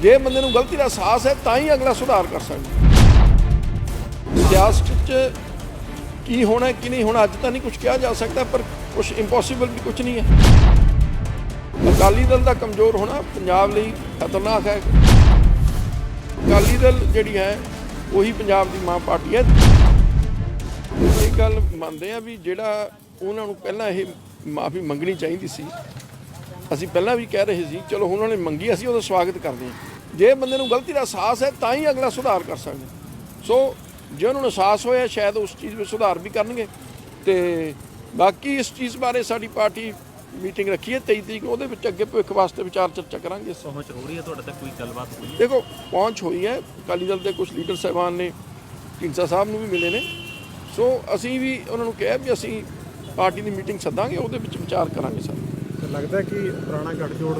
ਜੇ ਬੰਦੇ ਨੂੰ ਗਲਤੀ ਦਾ ਅਹਿਸਾਸ ਹੈ, ਤਾਂ ਹੀ ਅਗਲਾ ਸੁਧਾਰ ਕਰ ਸਕਦਾ। ਸਿਆਸਤ 'ਚ ਕੀ ਹੋਣਾ ਕੀ ਨਹੀਂ ਹੋਣਾ, ਅੱਜ ਤਾਂ ਨਹੀਂ ਕੁਝ ਕਿਹਾ ਜਾ ਸਕਦਾ, ਪਰ ਕੁਝ ਇੰਪੋਸੀਬਲ ਵੀ ਕੁਝ ਨਹੀਂ ਹੈ। ਅਕਾਲੀ ਦਲ ਦਾ ਕਮਜ਼ੋਰ ਹੋਣਾ ਪੰਜਾਬ ਲਈ ਖਤਰਨਾਕ ਹੈ। ਅਕਾਲੀ ਦਲ ਜਿਹੜੀ ਹੈ, ਉਹੀ ਪੰਜਾਬ ਦੀ ਮਾਂ ਪਾਰਟੀ ਹੈ। ਇਹ ਗੱਲ ਮੰਨਦੇ ਆ ਵੀ ਜਿਹੜਾ ਉਹਨਾਂ ਨੂੰ ਪਹਿਲਾਂ ਇਹ ਮਾਫੀ ਮੰਗਣੀ ਚਾਹੀਦੀ ਸੀ, ਅਸੀਂ ਪਹਿਲਾਂ ਵੀ ਕਹਿ ਰਹੇ ਸੀ, ਚਲੋ ਉਹਨਾਂ ਨੇ ਮੰਗੀ, ਅਸੀਂ ਉਹਦਾ ਸਵਾਗਤ ਕਰਦੇ ਹਾਂ। ਜੇ ਬੰਦੇ ਨੂੰ ਗਲਤੀ ਦਾ ਅਹਿਸਾਸ ਹੈ ਤਾਂ ਹੀ ਅਗਲਾ ਸੁਧਾਰ ਕਰ ਸਕਦਾ ਸੋ ਜੇ ਉਹਨਾਂ ਨੂੰ ਅਹਿਸਾਸ ਹੋਇਆ ਸ਼ਾਇਦ ਉਸ ਚੀਜ਼ ਵਿੱਚ ਸੁਧਾਰ ਵੀ ਕਰਨਗੇ। ਤੇ ਬਾਕੀ ਇਸ ਚੀਜ਼ ਬਾਰੇ ਸਾਡੀ ਪਾਰਟੀ ਮੀਟਿੰਗ ਰੱਖੀ ਹੈ 23 ਤਰੀਕ ਨੂੰ। ਉਹਦੇ ਵਿੱਚ ਅੱਗੇ ਭਵਿੱਖ ਵਾਸਤੇ ਵਿਚਾਰ ਚਰਚਾ ਕਰਾਂਗੇ ਪਹੁੰਚ ਹੋ ਰਹੀ ਹੈ ਤੁਹਾਡੇ ਤੱਕ ਕੋਈ ਗੱਲਬਾਤ ਹੋਈ ਹੈ? ਦੇਖੋ ਪਹੁੰਚ ਹੋਈ ਹੈ। ਅਕਾਲੀ ਦਲ ਦੇ ਕੁਝ ਲੀਡਰ ਸਾਹਿਬਾਨ ਨੇ ਢੀਂਡਸਾ ਸਾਹਿਬ ਨੂੰ ਵੀ ਮਿਲੇ ਨੇ। ਸੋ ਅਸੀਂ ਵੀ ਉਹਨਾਂ ਨੂੰ ਕਿਹਾ ਵੀ ਅਸੀਂ ਪਾਰਟੀ ਦੀ ਮੀਟਿੰਗ ਸੱਦਾਂਗੇ ਉਹਦੇ ਵਿੱਚ ਵਿਚਾਰ ਕਰਾਂਗੇ ਸਰ। ਲੱਗਦਾ ਕਿ ਪੁਰਾਣਾ ਗੱਠਜੋੜ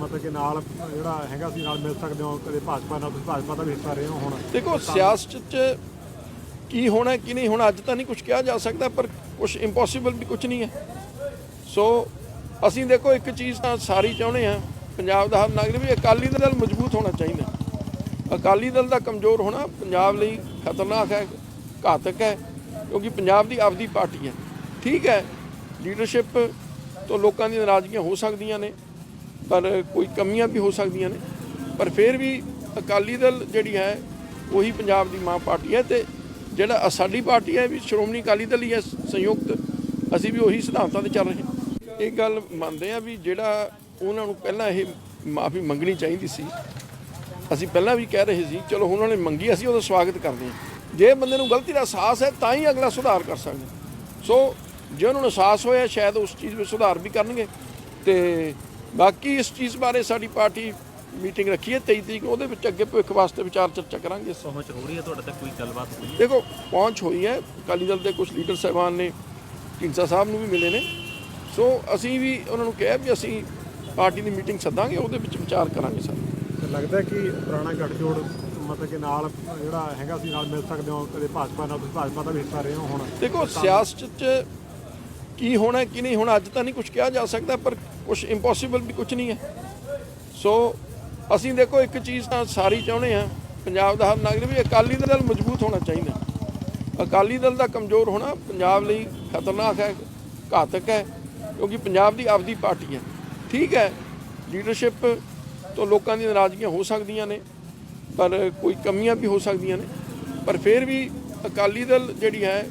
ਮਤਲਬ ਕਿ ਨਾਲ ਜਿਹੜਾ ਹੈਗਾ ਸੀ, ਨਾਲ ਮਿਲ ਸਕਦੇ ਹੋ, ਕਦੇ ਭਾਜਪਾ ਨਾਲ, ਤੁਸੀਂ ਭਾਜਪਾ ਦਾ ਵੀ ਹਿੱਸਾ ਰਹੇ ਹੋ ਹੁਣ। ਦੇਖੋ, ਸਿਆਸਤ 'ਚ ਕੀ ਹੋਣਾ, ਕੀ ਨਹੀਂ ਹੋਣਾ, ਅੱਜ ਤਾਂ ਨਹੀਂ ਕੁਝ ਕਿਹਾ ਜਾ ਸਕਦਾ, ਪਰ ਕੁਝ ਇੰਪੋਸੀਬਲ ਵੀ ਕੁਝ ਨਹੀਂ ਹੈ। ਸੋ ਅਸੀਂ ਦੇਖੋ, ਇੱਕ ਚੀਜ਼ ਤਾਂ ਸਾਰੀ ਚਾਹੁੰਦੇ ਆ ਪੰਜਾਬ ਦਾ ਹਰ ਨਾਗਰਿਕ ਵੀ ਅਕਾਲੀ ਦਲ ਮਜ਼ਬੂਤ ਹੋਣਾ ਚਾਹੀਦਾ। ਅਕਾਲੀ ਦਲ ਦਾ ਕਮਜ਼ੋਰ ਹੋਣਾ ਪੰਜਾਬ ਲਈ ਖਤਰਨਾਕ ਹੈ, ਘਾਤਕ ਹੈ, ਕਿਉਂਕਿ ਪੰਜਾਬ ਦੀ ਆਪਦੀ ਪਾਰਟੀ ਹੈ। ਠੀਕ ਹੈ ਲੀਡਰਸ਼ਿਪ ਤੋਂ ਲੋਕਾਂ ਦੀ ਨਾਰਾਜ਼ਗੀਆਂ ਹੋ ਸਕਦੀਆਂ ਨੇ ਪਰ ਕੋਈ ਕਮੀਆਂ ਵੀ ਹੋ ਸਕਦੀਆਂ ਨੇ। ਪਰ ਫਿਰ ਵੀ ਅਕਾਲੀ ਦਲ ਜਿਹੜੀ ਹੈ, ਉਹੀ ਪੰਜਾਬ ਦੀ ਮਾਂ ਪਾਰਟੀ ਹੈ ਤੇ ਜਿਹੜਾ ਸਾਡੀ ਪਾਰਟੀ ਹੈ ਵੀ ਸ਼੍ਰੋਮਣੀ ਅਕਾਲੀ ਦਲ ਹੀ ਹੈ, ਸੰਯੁਕਤ। ਅਸੀਂ ਵੀ ਉਹੀ ਸਿਧਾਂਤਾਂ ਤੇ ਚੱਲ ਰਹੇ ਹਾਂ। ਇਹ ਗੱਲ ਮੰਨਦੇ ਆ ਵੀ ਜਿਹੜਾ ਉਹਨਾਂ ਨੂੰ ਪਹਿਲਾਂ ਇਹ ਮਾਫੀ ਮੰਗਣੀ ਚਾਹੀਦੀ ਸੀ, ਅਸੀਂ ਪਹਿਲਾਂ ਵੀ ਕਹਿ ਰਹੇ ਸੀ, ਚਲੋ ਉਹਨਾਂ ਨੇ ਮੰਗੀ, ਅਸੀਂ ਉਹਦਾ ਸਵਾਗਤ ਕਰਦੇ ਹਾਂ। ਜੇ ਬੰਦੇ ਨੂੰ ਗਲਤੀ ਦਾ ਅਹਿਸਾਸ ਹੈ, ਤਾਂ ਹੀ ਅਗਲਾ ਸੁਧਾਰ ਕਰ ਸਕਦਾ। ਸੋ ਜੇ ਉਹਨਾਂ ਨੂੰ ਅਹਿਸਾਸ ਹੋਇਆ, ਸ਼ਾਇਦ ਉਸ ਚੀਜ਼ ਵਿੱਚ ਸੁਧਾਰ ਵੀ ਕਰਨਗੇ। ਤੇ ਬਾਕੀ ਇਸ ਚੀਜ਼ ਬਾਰੇ ਸਾਡੀ ਪਾਰਟੀ ਮੀਟਿੰਗ ਰੱਖੀ ਹੈ 23 ਤਰੀਕ ਨੂੰ ਉਹਦੇ ਵਿੱਚ ਅੱਗੇ ਭਵਿੱਖ ਵਾਸਤੇ ਵਿਚਾਰ ਚਰਚਾ ਕਰਾਂਗੇ ਪਹੁੰਚ ਹੋ ਰਹੀ ਹੈ ਤੁਹਾਡੇ ਤੱਕ ਕੋਈ ਗੱਲਬਾਤ ਹੋਈ ਹੈ? ਦੇਖੋ ਪਹੁੰਚ ਹੋਈ ਹੈ। ਅਕਾਲੀ ਦਲ ਦੇ ਕੁਝ ਲੀਡਰ ਸਾਹਿਬਾਨ ਨੇ ਢੀਂਡਸਾ ਸਾਹਿਬ ਨੂੰ ਵੀ ਮਿਲੇ ਨੇ। ਸੋ ਅਸੀਂ ਵੀ ਉਹਨਾਂ ਨੂੰ ਕਿਹਾ ਵੀ ਅਸੀਂ ਪਾਰਟੀ ਦੀ ਮੀਟਿੰਗ ਸੱਦਾਂਗੇ ਉਹਦੇ ਵਿੱਚ ਵਿਚਾਰ ਕਰਾਂਗੇ ਸਰ। ਲੱਗਦਾ ਕਿ ਪੁਰਾਣਾ ਗੱਠਜੋੜ ਮਤਲਬ ਕਿ ਨਾਲ ਜਿਹੜਾ ਹੈਗਾ ਸੀ ਨਾਲ ਮਿਲ ਸਕਦੇ ਹੋ ਕਦੇ ਭਾਜਪਾ ਨਾਲ ਤੁਸੀਂ ਭਾਜਪਾ ਦਾ ਵੀ ਹਿੱਸਾ ਰਹੇ ਹੋ ਹੁਣ। ਦੇਖੋ ਸਿਆਸਤ 'ਚ ਕੀ ਹੋਣਾ ਕੀ ਨਹੀਂ ਹੋਣਾ ਅੱਜ ਤਾਂ ਨਹੀਂ ਕੁਝ ਕਿਹਾ ਜਾ ਸਕਦਾ ਪਰ ਕੁਝ ਇੰਪੋਸੀਬਲ ਵੀ ਕੁਝ ਨਹੀਂ ਹੈ। ਸੋ ਅਸੀਂ ਦੇਖੋ, ਇੱਕ ਚੀਜ਼ ਤਾਂ ਸਾਰੀ ਚਾਹੁੰਦੇ ਆ ਪੰਜਾਬ ਦਾ ਹਰ ਨਾਗਰਿਕ ਵੀ ਅਕਾਲੀ ਦਲ ਮਜ਼ਬੂਤ ਹੋਣਾ ਚਾਹੀਦਾ। ਅਕਾਲੀ ਦਲ ਦਾ ਕਮਜ਼ੋਰ ਹੋਣਾ ਪੰਜਾਬ ਲਈ ਖਤਰਨਾਕ ਹੈ, ਘਾਤਕ ਹੈ, ਕਿਉਂਕਿ ਪੰਜਾਬ ਦੀ ਆਪਦੀ ਪਾਰਟੀ ਹੈ। ਠੀਕ ਹੈ ਲੀਡਰਸ਼ਿਪ ਤੋਂ ਲੋਕਾਂ ਦੀ ਨਾਰਾਜ਼ਗੀਆਂ ਹੋ ਸਕਦੀਆਂ ਨੇ, ਪਰ ਕੋਈ ਕਮੀਆਂ ਵੀ ਹੋ ਸਕਦੀਆਂ ਨੇ। ਪਰ ਫਿਰ ਵੀ ਅਕਾਲੀ ਦਲ ਜਿਹੜੀ ਹੈ,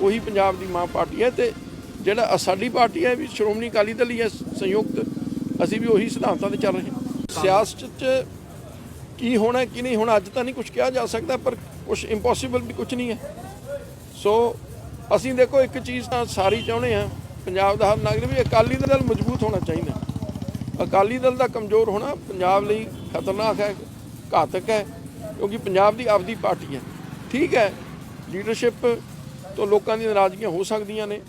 ਉਹੀ ਪੰਜਾਬ ਦੀ ਮਾਂ ਪਾਰਟੀ ਹੈ ਤੇ ਜਿਹੜਾ ਸਾਡੀ ਪਾਰਟੀ ਹੈ ਵੀ ਸ਼੍ਰੋਮਣੀ ਅਕਾਲੀ ਦਲ ਹੀ ਹੈ ਸੰਯੁਕਤ। ਅਸੀਂ ਵੀ ਉਹੀ ਸਿਧਾਂਤਾਂ ਤੇ ਚੱਲ ਰਹੇ ਹਾਂ। ਸਿਆਸਤ 'ਚ ਕੀ ਹੋਣਾ ਕੀ ਨਹੀਂ ਹੋਣਾ, ਅੱਜ ਤਾਂ ਨਹੀਂ ਕੁਝ ਕਿਹਾ ਜਾ ਸਕਦਾ, ਪਰ ਕੁਝ ਇੰਪੋਸੀਬਲ ਵੀ ਕੁਝ ਨਹੀਂ ਹੈ। ਸੋ, ਅਸੀਂ ਦੇਖੋ, ਇੱਕ ਚੀਜ਼ ਤਾਂ ਸਾਰੀ ਚਾਹੁੰਦੇ ਆ ਪੰਜਾਬ ਦਾ ਹਰ ਨਾਗਰਿਕ ਵੀ ਅਕਾਲੀ ਦਲ ਮਜ਼ਬੂਤ ਹੋਣਾ ਚਾਹੀਦਾ ਅਕਾਲੀ ਦਲ ਦਾ ਕਮਜ਼ੋਰ ਹੋਣਾ ਪੰਜਾਬ ਲਈ ਖਤਰਨਾਕ ਹੈ, ਘਾਤਕ ਹੈ, ਕਿਉਂਕਿ ਪੰਜਾਬ ਦੀ ਆਪਦੀ ਪਾਰਟੀ ਹੈ। ਠੀਕ ਹੈ ਲੀਡਰਸ਼ਿਪ ਤੋਂ ਲੋਕਾਂ ਦੀ ਨਾਰਾਜ਼ਗੀਆਂ ਹੋ ਸਕਦੀਆਂ ਨੇ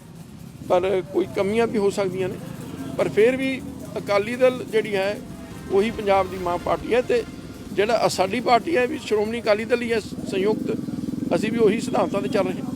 ਪਰ ਕੋਈ ਕਮੀਆਂ ਵੀ ਹੋ ਸਕਦੀਆਂ ਨੇ। ਪਰ ਫਿਰ ਵੀ ਅਕਾਲੀ ਦਲ ਜਿਹੜੀ ਹੈ, ਉਹੀ ਪੰਜਾਬ ਦੀ ਮਾਂ ਪਾਰਟੀ ਹੈ ਤੇ ਜਿਹੜਾ ਸਾਡੀ ਪਾਰਟੀ ਹੈ ਵੀ ਸ਼੍ਰੋਮਣੀ ਅਕਾਲੀ ਦਲ ਹੀ ਹੈ, ਸੰਯੁਕਤ। ਅਸੀਂ ਵੀ ਉਹੀ ਸਿਧਾਂਤਾਂ ਤੇ ਚੱਲ ਰਹੇ ਹਾਂ।